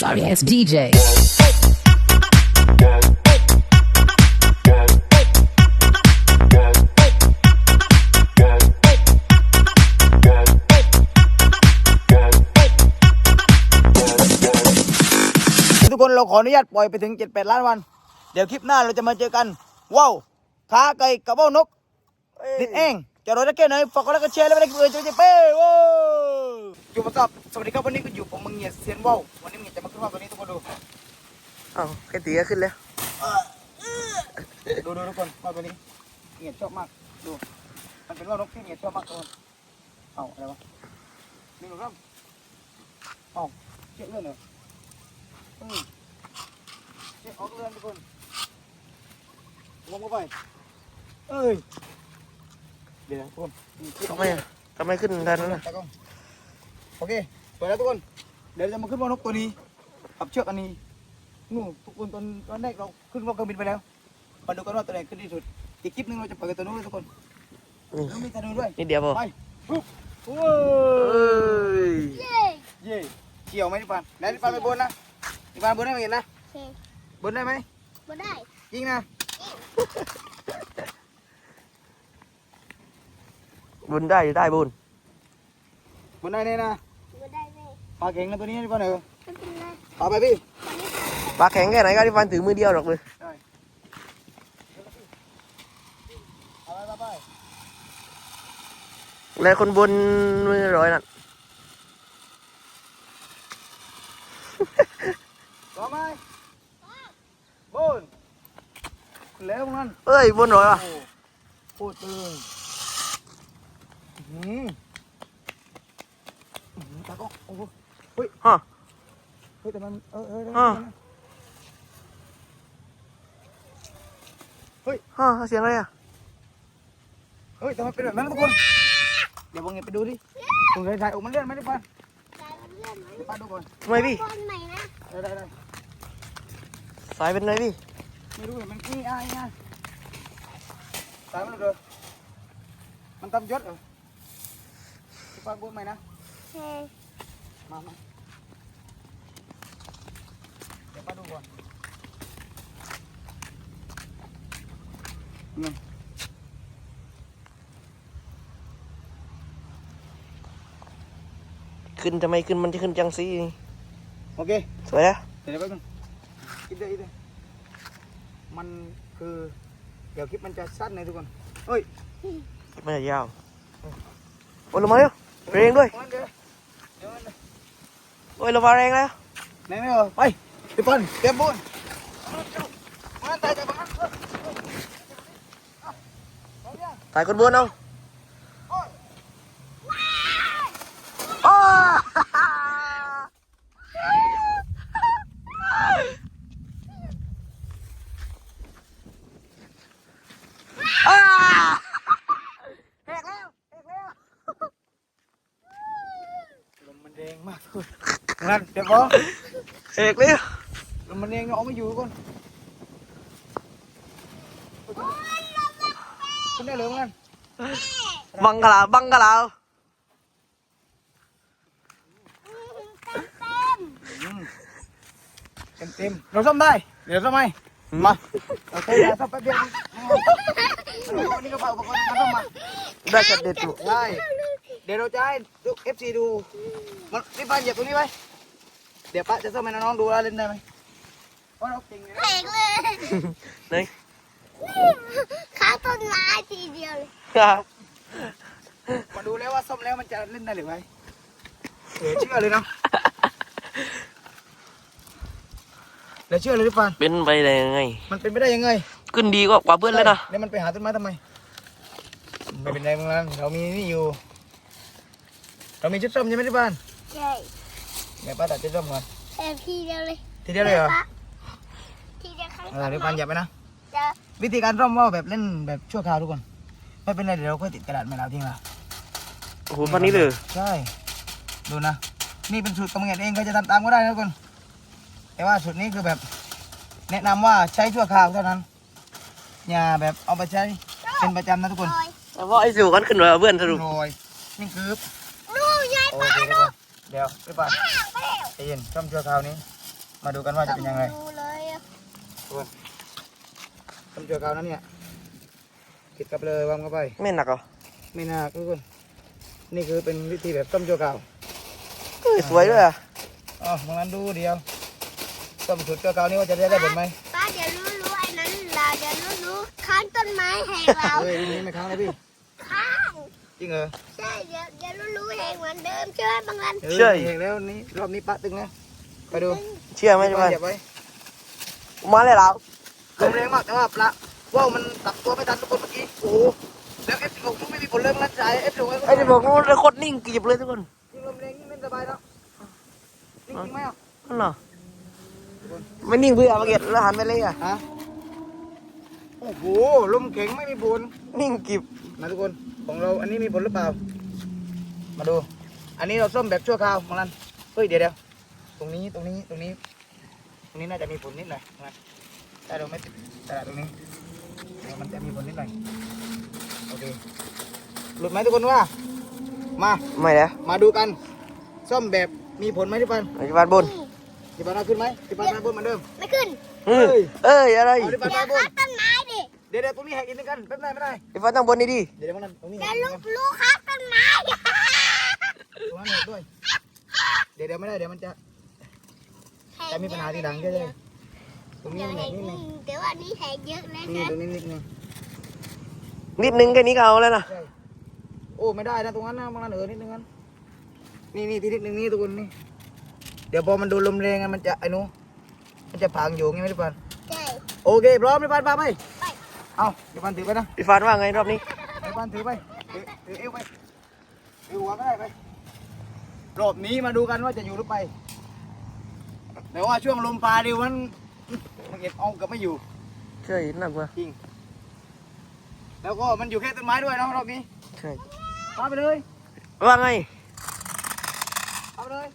Sorry ass DJ. ทุกคนเราขออนุญาตปล่อยไปถึง 7-8 ล้านวัน เดี๋ยวคลิปหน้าเราจะมาเจอกัน ว้าวขาไก่กับว่าวนก ติดเอง จะรอได้แค่ไหนฝากกดไลค์กดแชร์แล้วไม่ได้เกินจะจะเป้ว้าวอยู่ประกับ สวัสดีครับวันนี้ก็อยู่ผมมังเงียดเซียนว่าววันนี้มังเงียดจะมาขึ้นว่าตัวนี้ทุกคนดูเอ้าแค่ตีก็ขึ้นแล้ว ดูดูทุกคนว่าวตัวนี้เงียดชอบมากดูมันเป็นว่าวนกที่เงียดชอบมากทุกคนเอาอะไรวะนี่หนูครับเอาเช็คเรื่องเลยเออเช็คออกเรื่องทุกคนลงเข้าไปเอ้ยเดี๋ยวนะทุกคนทำไมอะทำไมขึ้นทันนั้นน่ะตากล้องโอเคเปิดแล้วทุกคน เดี๋ยวจะมาขึ้นว่านกตัวนี้กับเชือกอันนี้นู่นทุกคนตอนตอนแรกเราขึ้นว่าเครื่องบินไปแล้วมาดูกันว่าตัวไหนขึ้นที่สุด อีกคลิปหนึงเราจะเปิดกับตัวนู้นด้วยทุกคนนี่แล้วมีตัวนู้นด้วยนิดเดียวพอไปปุ๊บโอ้เอ้ยยเย่เกี่ยวไหมนิปานไหนนิปานไปบนนะนิปานบนได้ไหมเห็นนะโอเคบนได้ไหมบ่ได้ยิงนะบุญได้อยู่ได้บุญบนได้แน่นะบ่ได้แม่ ปลาเก่งนะตัวนี้นิปานเออไม่เป็นไรปลาไปพี่ปลาแข็งแค่ไหนก็ที่ฟันถือมือเดียวหรอกเลยได้เอาไปเอาไปแล้วคนบนมือร้อยนั่นต่อไหมบนแล้วนั่นเอ้ยบนร้อยว่ะโอ้พูดเลยอื้อหืออื้อหือตากล้องโอ้โหเฮ้ยฮะเฮ้ยแต่มันเออเออเอออ่าเออฮะเสียงอะไรอะเฮ้ยแต่มันเป็นแบบนั้นนะทุกคนเดี๋ยววงเงินไปดูดิตรงไหนถ่ายออกมันเลื่อนไหมดิปันตายมันเลื่อนไหมดิปันดูก่อนทำไมพี่บอลใหม่นะได้ได้ได้สายเป็นไงพี่ไม่รู้เห็นมันขี้อายไงตายมันเลยมันตำยศเหรอดิปันบนใหม่นะโอเค มามาเดี๋ยวป้าดูก่อนนี่ขึ้นทำไมขึ้นมันจะขึ้นจังสีโอเคสวยนะเดี๋ยวแป๊บนึงอีกเดี๋ยวอีกเดี๋ยวมันคือเดี๋ยวคลิปมันจะสั้นนะทุกคนเฮ้ยไม่ยาวโอ้ยลงมาเร็วแรงด้วยมันเดี๋ยวเดี๋ยวมันโอ้ยลงมาแรงแล้วไหนไม่เหรอไป พี่ปันเตรียมบุญม แหกแล้วแหกแล้วลมมันแดงมากทุกคนงั้นเดี๋ยวพอเอกเลยลมมันแดงเอาไม่อยู่ทุกคนคุณได้เลยมั้งกันบังกะลาบังกะลาเต็มเต็มเต็มๆเราซ่อมได้เดี๋ยวซ่อมไหมมาเราใช้ยาซ่อมแป๊บเดียวนี่ก็เป่าอุปกรณ์มาซ่อมมาได้จัดเด็ดอยู่ได้เดี๋ยวเราจะให้ลูกเอฟซีดูมันนี่ป้าเหยียบตรงนี้ไว้เดี๋ยวป้าจะซ่อมให้น้องๆดูว่าเล่นได้ไหม เพราะเราเก่งเลยแตกเลยไหนขาต้นไม้ทีเดียวเลยมาดูแล้วว่าซ่อมแล้วมันจะเล่นได้หรือไม่เหลือเชื่อเลยเนาะเหลือเชื่อเลยทุกปานเป็นไปได้ยังไง มันเป็นไปได้ยังไงขึ้นดีกว่ากว่าเพื่อนเลยนะแล้วมันไปหาต้นไม้ทำไมไม่เป็นไรมึงนั้นเรามีนี่อยู่ เรามีชุดส้มใช่ไหมที่บ้านใช่เดี๋ยวป้าตัดชุดส้มก่อนแต่ทีเดียวเลยทีเดียวเลยเหรอที เดียวครั้งเออเดี๋ยวปานหยับไปนะ จะวิธีการร่อมว่าวแบบเล่นแบบชั่วคราวทุกคน ไม่เป็นไรเดี๋ยวเราค่อยติดกระดาษไม้ลาวทิ้งละโอ้โหวันนี้เลยใช่ ดูนะ นี่เป็นสูตรกำเนิดเองใครจะทำตามก็ได้นะทุกคน แต่ว่าสูตรนี้คือแบบ แนะนำว่าใช้ชั่วคราวเท่านั้น อย่าแบบเอาไปใช้เป็นประจำนะทุกคนลอยแต่ว่าไอ้สู่กันขึ้นมาเพื่อนสรุปโรยนี่คือนู่นยายโอป้าเคทุกนู่คนนเดี๋ยวพี่ปานห่างไปแล้วใจเย็นช่อมชั่วคราวนี้ มาดูกันว่าจะเป็นยังไง ดูเลยอะ ทำจั่วกาวนั้นเนี่ยติดกับเลยวางเข้าไป ไม่หนักเหรอไม่น่าทุกคน นี่คือเป็นวิธีแบบต้มจั่วกาวเอ้ยสวยด้วยอะอ๋อมังนั้นดูเดียวต้มสุดจั่วกาวนี่ว่าจะได้ได้ผลไหมป้าเดี๋ยวรู้รู้ไอ้นั้นเราเดี๋ยวรู้รู้ข้างต้นไม้แหงเราเฮ้ยรุ่นนี้ไม่ค้างนะพี่ข้างจริงเหรอใช่เดี๋ยวเดี๋ยวรู้รู้แหงเหมือนเดิมใช่ไหมบางรันเออเห็นแล้วนี่รอบนี้ปะตึงแล้วไปดู เชื่อไหมเจ้าบ้านเก็บไว้ มาเลยแล้วลมแรงมากแต่ว่าปลาว่าวมันกลับตัวไม่ทันทุกคนเมื่อกี้โอ้โหแล้วเอฟสิบหกไม่มีผลเรื่องนั้นใจเอฟสิบหกไอ้ที่บอกว่าโคตรนิ่งกรีบเลยทุกคนยิ่งลมแรงยิ่งเล่นสบายแล้วนิ่งจริงไหมอะนั่นเหรอไม่นิ่งเพื่อมาเก็ตแล้วหันไปเลยอะฮะโอ้โหลมแข็งไม่มีผลนิ่งกรีบมาทุกคนของเราอันนี้มีผลหรือเปล่า มาดู อันนี้เราส้มแบบชั่วคราวของรันเฮ้ยเดี๋ยวเดี๋ยวตรงนี้ตรงนี้ตรงนี้ ตรงนี้น่าจะมีผลนิดหน่อยนะแต่เราไม่ติดแต่ตรงนี้เดี๋ยวมันจะมีผลนิดหน่อยโอเคหลุดไหมทุกคนว่า มาไม่แล้วมาดูกันส้มแบบมีผลไหมที่ปันไอ้ที่บ้านบนที่ปันเอาขึ้นไหมที่ปันเอาบนเหมือนเดิมไม่ขึ้นเอ้ยเอ้ยอะไรเอาที่ปันเดี๋ยเอาวบนข้างต้นไม้ดิเดี๋ยวเดี๋ยวตรงนี้แหกอีกนิดกันไม่ได้ไม่ได้ไอ้บ้านตั้งบนนี่ดิเดี๋ยวเดี๋ยวมันนั่นตรงนี้แหเดี๋ยกวอีกลูนิดกันกลูกข้างต้นไม้ตรงนั้นแหกด้วยเดี๋ยวเดี๋ยวไม่ได้เดี๋ยวมันจะ จะมีปัญหาทีหลังใช่ไหมตรงนี้เดี๋ยวมันแหแหกงนิดนึงเดี๋ยวอันนี้แหงเยอะเลยนี่นะตรงนี้นิดนึงนิดนึงแค่นี้ก็เอาแล้วนะใช่โอ้ไม่ได้นะตรงนั้นนะมันเออนิดนึงนั้นนี่นี่ที่นิดนึงนี่ทุกคนนี่เดี๋ยวพอมันโดนลมแรงอะมันจะไอ้หนู้มันจะพังอยู่ไงไหมพี่ปันใช่โอเคพร้อมพี่ปันพาไปเอาพี่ปันถือไปนะพี่ฟานว่าไงรอบนี้พี่ปันถือไปถือถือเอวไปถือหัวก็ได้ไปรอบนี้มาดูกันว่าจะอยู่หรือไป แต่ว่าช่วงลมปลาดิมันมันเก็บเอากับไม่อยู่ใช่หนักกว่าจริง แล้วก็มันอยู่แค่ต้นไม้ด้วยนะรอบนี้ใช่พาไปเลยว่าไงพาไปเลย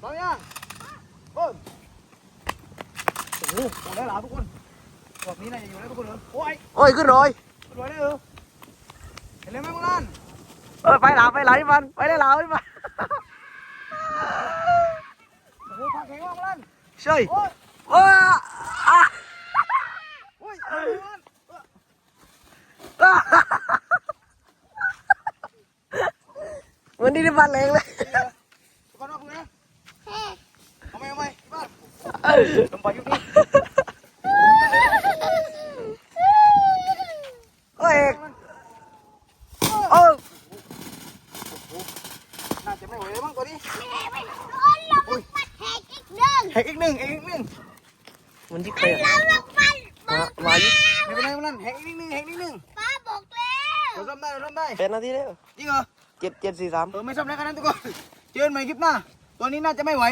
พร้อมยังโอ้ยโอ้โหหมดแล้วเหรอทุกคนรอบนี้น่าจะอยู่แล้วทุกคนเลยโอ้ยโอ้ยขึ้นรอยรวยได้เหรอเห็นเลยไหมพวกนั้นเออไปหลาไปหลาพี่ฟานไปได้หลาพี่ฟาน โอ้โหพังแข็งมากพวก นั้นใช่โอ้ยว้าอะโอ้ยเอาพวกนั้นอะเหมือนที่พี่ฟานแรงเลยทุกคนว่าพวกนั้นเฮ้เอาไหมเอาไหมบ้านลมพายุนี่ โอ้ยโอ้ น่าจะไม่ไหวแล้วมั้งตัวนี้ ไม่ร้อนเราลงมาแหกอีกเรื่อง แหกอีกหนึ่งแหกอีกหนึ่ง เหมือนที่เคย เราลงมา มามาอยู่ ไม่เป็นไรพวกนั้นแหกอีกนิดหนึ่งแหกอีกนิดหนึ่ง ป้าบอกแล้ว เราซ่อมได้เราซ่อมได้เป็นนาทีแล้วจริงเหรอเจ็ดเจ็ดสี่สามเออไม่ซ่อมแล้วกันนะทุกคนเจอกันใหม่คลิปหน้าตัวนี้น่าจะไม่ไหว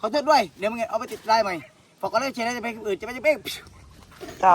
ขอโทษด้วยเดี๋ยวมึงเอาไปติดได้ใหม่ฝากกันเลยเชยร์จะไปอื่นจะไปจะไปถ้า